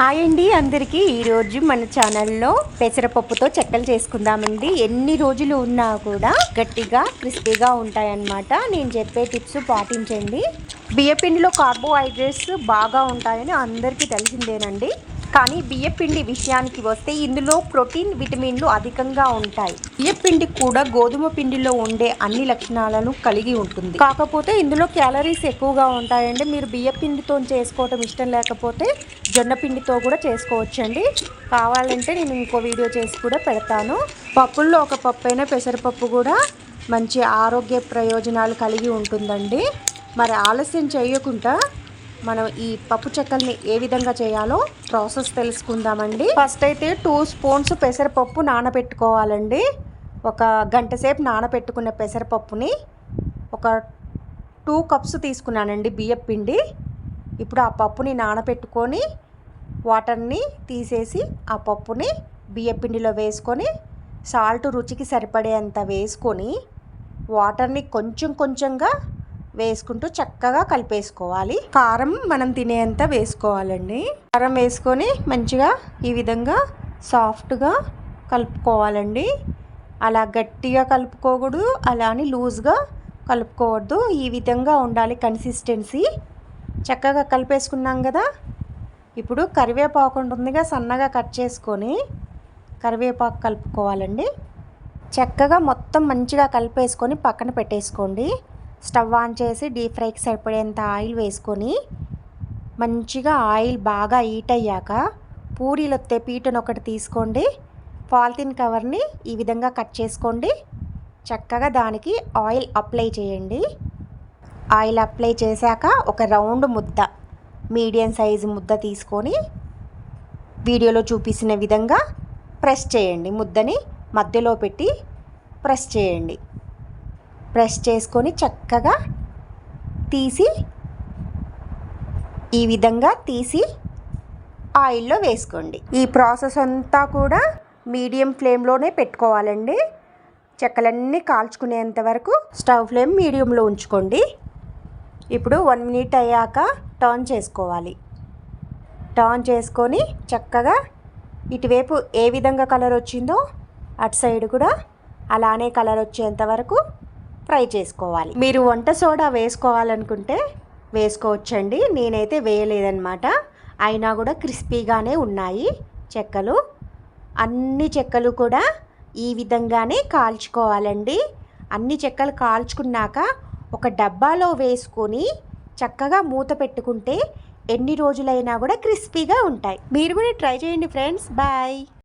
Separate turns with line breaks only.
Hi అండి అందరికీ. ఈరోజు మన ఛానల్లో పెసరపప్పుతో చెక్కలు చేసుకుందామండి. ఎన్ని రోజులు ఉన్నా కూడా గట్టిగా క్రిస్పీగా ఉంటాయన్నమాట. నేను చెప్పే టిప్స్ పాటించండి. బియ్యపిండిలో కార్బోహైడ్రేట్స్ బాగా ఉంటాయని అందరికీ తెలిసిందేనండి. కానీ బియ్యపిండి విషయానికి వస్తే ఇందులో ప్రోటీన్ విటమిన్లు అధికంగా ఉంటాయి. బియ్యపిండి కూడా గోధుమ పిండిలో ఉండే అన్ని లక్షణాలను కలిగి ఉంటుంది. కాకపోతే ఇందులో క్యాలరీస్ ఎక్కువగా ఉంటాయండి. మీరు బియ్యపిండితో చేసుకోవటం ఇష్టం లేకపోతే జొన్న పిండితో కూడా చేసుకోవచ్చండి. కావాలంటే నేను ఇంకో వీడియో చేసి కూడా పెడతాను. పప్పుల్లో ఒక పప్పు అయినా పెసరపప్పు కూడా మంచి ఆరోగ్య ప్రయోజనాలు కలిగి ఉంటుందండి. మరి ఆలస్యం చేయకుండా మనం ఈ పప్పు చెక్కల్ని ఏ విధంగా చేయాలో ప్రాసెస్ తెలుసుకుందామండి. ఫస్ట్ అయితే టూ స్పూన్స్ పెసరపప్పు నానబెట్టుకోవాలండి. ఒక గంట సేపు నానబెట్టుకున్న పెసరపప్పుని ఒక టూ కప్స్ తీసుకున్నానండి బియ్యం పిండి. ఇప్పుడు ఆ పప్పుని నానబెట్టుకొని వాటర్ని తీసేసి ఆ పప్పుని బియ్యం పిండిలో వేసుకొని సాల్ట్ రుచికి సరిపడేంత వేసుకొని వాటర్ని కొంచెం కొంచెంగా వేసుకుంటూ చక్కగా కలిపేసుకోవాలి. కారం మనం తినేంత వేసుకోవాలండి. కారం వేసుకొని మంచిగా ఈ విధంగా సాఫ్ట్గా కలుపుకోవాలండి. అలా గట్టిగా కలుపుకోకూడదు అలా అని లూజ్గా కలుపుకోవద్దు. ఈ విధంగా ఉండాలి కన్సిస్టెన్సీ. చక్కగా కలిపేసుకున్నాం కదా? ఇప్పుడు కరివేపాకు ఉంటుందిగా సన్నగా కట్ చేసుకొని కరివేపాకు కలుపుకోవాలండి. చక్కగా మొత్తం మంచిగా కలిపేసుకొని పక్కన పెట్టేసుకోండి. స్టవ్ ఆన్ చేసి డీప్ ఫ్రైకి సరిపడేంత ఆయిల్ వేసుకొని మంచిగా ఆయిల్ బాగా హీట్ అయ్యాక పూరీలు వస్తే పీటను ఒకటి తీసుకోండి. పాలిథిన్ కవర్ని ఈ విధంగా కట్ చేసుకోండి. చక్కగా దానికి ఆయిల్ అప్లై చేయండి. ఆయిల్ అప్లై చేశాక ఒక రౌండ్ ముద్ద మీడియం సైజు ముద్ద తీసుకొని వీడియోలో చూపించిన విధంగా ప్రెస్ చేయండి. ముద్దని మధ్యలో పెట్టి ప్రెస్ చేయండి. ప్రెస్ చేసుకొని చక్కగా తీసి ఈ విధంగా తీసి ఆయిల్లో వేసుకోండి. ఈ ప్రాసెస్ అంతా కూడా మీడియం ఫ్లేమ్లోనే పెట్టుకోవాలండి. చెక్కలన్నీ కాల్చుకునేంత వరకు స్టవ్ ఫ్లేమ్ మీడియంలో ఉంచుకోండి. ఇప్పుడు వన్ మినిట్ అయ్యాక టర్న్ చేసుకోవాలి. టర్న్ చేసుకొని చక్కగా ఇటువైపు ఏ విధంగా కలర్ వచ్చిందో అటు సైడ్ కూడా అలానే కలర్ వచ్చేంత వరకు ఫ్రై చేసుకోవాలి. మీరు వంట సోడా వేసుకోవాలనుకుంటే వేసుకోవచ్చండి. నేనైతే వేయలేదన్నమాట. అయినా కూడా క్రిస్పీగానే ఉన్నాయి చెక్కలు. అన్ని చెక్కలు కూడా ఈ విధంగానే కాల్చుకోవాలండి. అన్ని చెక్కలు కాల్చుకున్నాక ఒక డబ్బాలో వేసుకొని చక్కగా మూత పెట్టుకుంటే ఎన్ని రోజులైనా కూడా క్రిస్పీగా ఉంటాయి. మీరు కూడా ట్రై చేయండి ఫ్రెండ్స్. బాయ్.